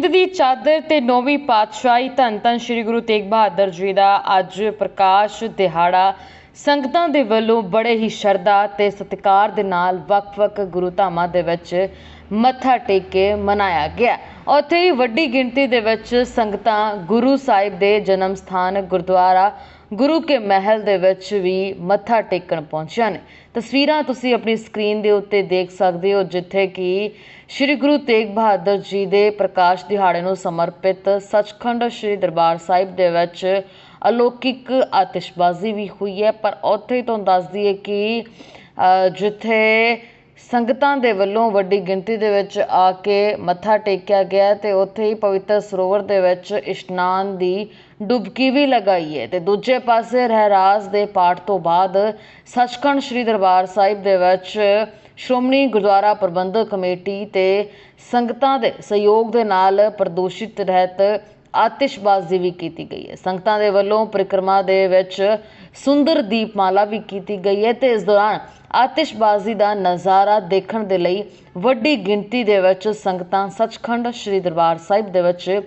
ਹਿੰਦ ਦੀ ਚਾਦਰ ਤੇ ਨੌਵੀਂ ਪਾਤਸ਼ਾਹੀ ਧੰਨ ਧੰਨ ਸ੍ਰੀ ਗੁਰੂ ਤੇਗ ਬਹਾਦਰ ਜੀ ਦਾ ਅੱਜ ਪ੍ਰਕਾਸ਼ ਦਿਹਾੜਾ ਸੰਗਤਾਂ ਦੇ ਵੱਲੋਂ ਬੜੇ ਹੀ ਸ਼ਰਧਾ ਤੇ ਸਤਿਕਾਰ ਦੇ ਨਾਲ ਵੱਖ-ਵੱਖ ਗੁਰੂ ਧਾਮਾਂ ਦੇ ਵਿੱਚ ਮੱਥਾ ਟੇਕ ਕੇ ਮਨਾਇਆ ਗਿਆ। ਉੱਥੇ ਹੀ ਵੱਡੀ ਗਿਣਤੀ ਦੇ ਵਿੱਚ ਸੰਗਤਾਂ ਗੁਰੂ ਸਾਹਿਬ ਦੇ ਜਨਮ ਸਥਾਨ ਗੁਰਦੁਆਰਾ ਗੁਰੂ ਕੇ ਮਹਿਲ ਦੇ ਵਿੱਚ ਵੀ ਮੱਥਾ ਟੇਕਣ ਪਹੁੰਚੀਆਂ ਨੇ। ਤਸਵੀਰਾਂ ਤੁਸੀਂ ਆਪਣੀ ਸਕਰੀਨ ਦੇ ਉੱਤੇ ਦੇਖ ਸਕਦੇ ਹੋ, ਜਿੱਥੇ ਕਿ ਸ੍ਰੀ ਗੁਰੂ ਤੇਗ ਬਹਾਦਰ ਜੀ ਦੇ ਪ੍ਰਕਾਸ਼ ਦਿਹਾੜੇ ਨੂੰ ਸਮਰਪਿਤ ਸੱਚਖੰਡ ਸ੍ਰੀ ਦਰਬਾਰ ਸਾਹਿਬ ਦੇ ਵਿੱਚ ਅਲੌਕਿਕ ਆਤਿਸ਼ਬਾਜ਼ੀ ਵੀ ਹੋਈ ਹੈ। ਪਰ ਉੱਥੇ ਹੀ ਤੁਹਾਨੂੰ ਦੱਸ ਦਈਏ ਕਿ ਜਿੱਥੇ ਸੰਗਤਾਂ ਦੇ ਵੱਲੋਂ ਵੱਡੀ ਗਿਣਤੀ ਦੇ ਵਿੱਚ ਆ ਕੇ ਮੱਥਾ ਟੇਕਿਆ ਗਿਆ ਤੇ ਉੱਥੇ ਹੀ ਪਵਿੱਤਰ ਸਰੋਵਰ ਦੇ ਵਿੱਚ ਇਸ਼ਨਾਨ ਦੀ ਡੁਬਕੀ ਵੀ ਲਗਾਈ ਹੈ ਤੇ ਦੂਜੇ ਪਾਸੇ ਰਹਿਰਾਸ ਦੇ ਪਾਠ ਤੋਂ ਬਾਅਦ ਸੱਚਖੰਡ ਸ੍ਰੀ ਦਰਬਾਰ ਸਾਹਿਬ ਦੇ ਵਿੱਚ ਸ਼੍ਰੋਮਣੀ ਗੁਰਦੁਆਰਾ ਪ੍ਰਬੰਧਕ ਕਮੇਟੀ ਤੇ ਸੰਗਤਾਂ ਦੇ ਸਹਿਯੋਗ ਦੇ ਨਾਲ ਪ੍ਰਦੂਸ਼ਿਤ ਰਹਿਤ ਆਤਿਸ਼ਬਾਜ਼ੀ ਵੀ ਕੀਤੀ ਗਈ ਹੈ। ਸੰਗਤਾਂ ਦੇ ਵੱਲੋਂ ਪਰਿਕਰਮਾ ਦੇ ਵਿੱਚ ਸੁੰਦਰ ਦੀਪਮਾਲਾ ਵੀ ਕੀਤੀ ਗਈ ਹੈ ਤੇ ਇਸ ਦੌਰਾਨ ਆਤਿਸ਼ਬਾਜ਼ੀ ਦਾ ਨਜ਼ਾਰਾ ਦੇਖਣ ਦੇ ਲਈ ਵੱਡੀ ਗਿਣਤੀ ਦੇ ਵਿੱਚ ਸੰਗਤਾਂ ਸੱਚਖੰਡ ਸ੍ਰੀ ਦਰਬਾਰ ਸਾਹਿਬ ਦੇ ਵਿੱਚ